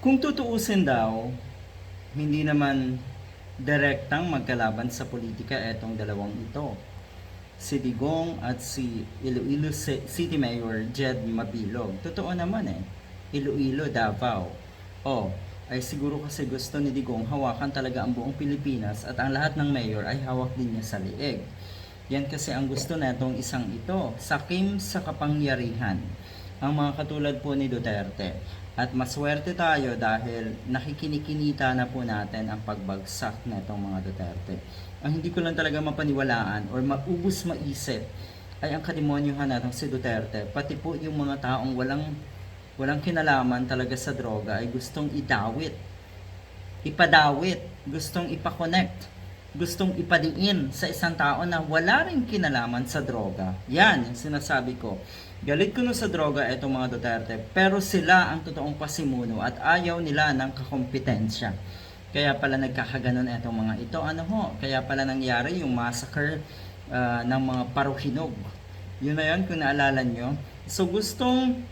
Kung tutuusin daw, hindi naman direktang magkalaban sa politika etong dalawang ito. Si Digong at si Iloilo City Mayor Jed Mabilog. Totoo naman eh. Iloilo, Davao. Oh, ay siguro kasi gusto ni Digong hawakan talaga ang buong Pilipinas at ang lahat ng mayor ay hawak din niya sa liig. Yan kasi ang gusto netong isang ito, sakim sa kapangyarihan. Ang mga katulad po ni Duterte. At maswerte tayo dahil nakikinikinita na po natin ang pagbagsak netong mga Duterte. Ang hindi ko lang talaga mapaniwalaan or maubos maisip ay ang kademonyuhan natong si Duterte. Pati po yung mga taong walang walang kinalaman talaga sa droga ay gustong idawit ipadawit, gustong ipakonect, gustong ipadiin sa isang tao na wala rin kinalaman sa droga. Yan yung sinasabi ko. Galit ko no sa droga itong mga Duterte, pero sila ang totoong pasimuno at ayaw nila ng kakompetensya. Kaya pala nagkakaganon itong mga ito. Ano ho? Kaya pala nangyari yung massacre ah, ng mga paruhinog. Yun na yun kung naalala nyo. So gustong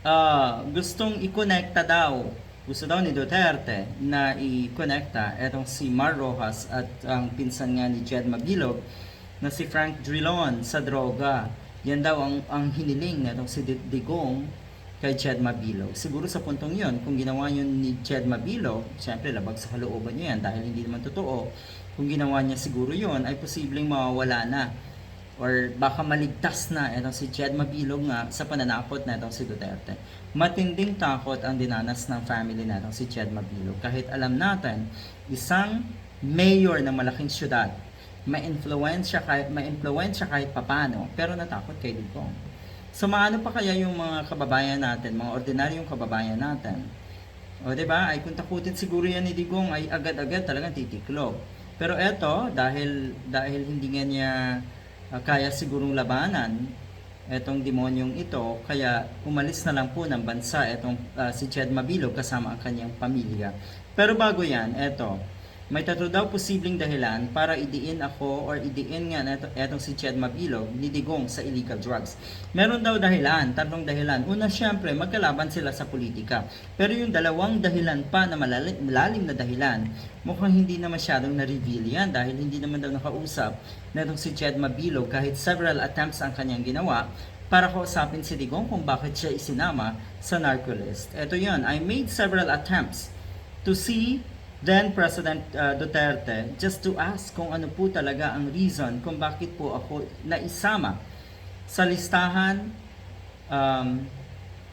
ah gustong i-connecta daw gusto daw ni Duterte na i-connecta etong si Mar Rojas at ang pinsan nga ni Jed Mabilog na si Frank Drilon sa droga. Yan daw ang, ang hiniling na si Di- Digong kay Jed Mabilog. Siguro sa puntong yon kung ginawa yun ni Jed Mabilog, syempre labag sa kalooban niya yan dahil hindi naman totoo. Kung ginawa niya siguro yon ay posibleng mawawala na or baka maligtas na itong si Jed Mabilog nga sa pananakot na itong si Duterte. Matinding takot ang dinanas ng family na itong si Jed Mabilog. Kahit alam natin, isang mayor ng malaking syudad, may influensya kahit may influensya kahit papano, pero natakot kay Digong. So maano pa kaya yung mga kababayan natin, mga ordinaryong kababayan natin? O, ba? Ay kung takutin siguro yan ni Digong ay agad-agad talagang titiklop. Pero eto, dahil dahil hindi nga niya ah, kaya sigurong labanan etong demonyong ito, kaya umalis na lang po ng bansa etong ah, si Jed Mabilog kasama ang kanyang pamilya. Pero bago yan, eto, may tatlo daw posibleng dahilan para idiin ako or idiin nga eto, etong si Jed Mabilog ni Digong sa illegal drugs. Meron daw dahilan, tatlong dahilan. Una, syempre, magkalaban sila sa politika. Pero yung dalawang dahilan pa na malalim, na dahilan, mukhang hindi na masyadong na-reveal yan dahil hindi naman daw nakausap na itong si Jed Mabilog kahit several attempts ang kanyang ginawa para kausapin si Digong kung bakit siya isinama sa narco list. Ito yun, I made several attempts to see then President uh, Duterte just to ask kung ano po talaga ang reason kung bakit po ako naisama sa listahan um,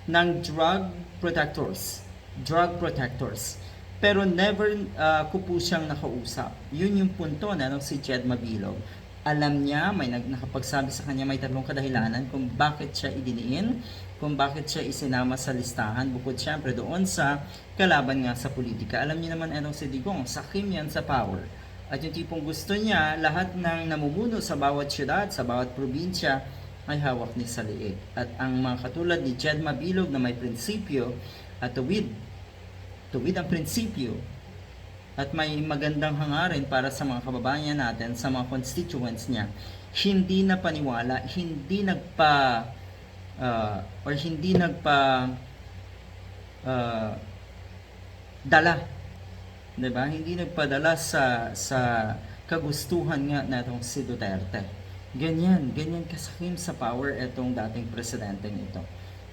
ng drug protectors. Drug protectors. Pero never uh, ko po siyang nakausap. Yun yung punto na nung si Jed Mabilog. Alam niya, may nakapagsabi sa kanya may tatlong kadahilanan kung bakit siya idiniin, kung bakit siya isinama sa listahan, bukod syempre doon sa kalaban nga sa politika. Alam niyo naman anong si Digong, sakim yan sa power. At yung tipong gusto niya, lahat ng namumuno sa bawat syudad, sa bawat probinsya, ay hawak ni sa liig. At ang mga katulad ni Jed Mabilog na may prinsipyo at tuwid, tuwid ang prinsipyo at may magandang hangarin para sa mga kababayan natin, sa mga constituents niya, hindi na paniwala, hindi nagpa uh, or hindi nagpa uh, dala 'di ba? Hindi nagpadala sa sa kagustuhan nga natong si Duterte. Ganyan, ganyan kasakim sa power itong dating presidenteng ito.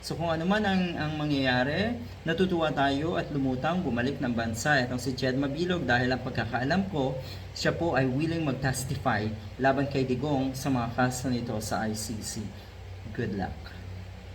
So kung ano man ang, ang mangyayari, natutuwa tayo at lumutang bumalik ng bansa itong si Jed Mabilog dahil ang pagkakaalam ko, siya po ay willing mag-testify laban kay Digong sa mga kaso nito sa ICC. Good luck.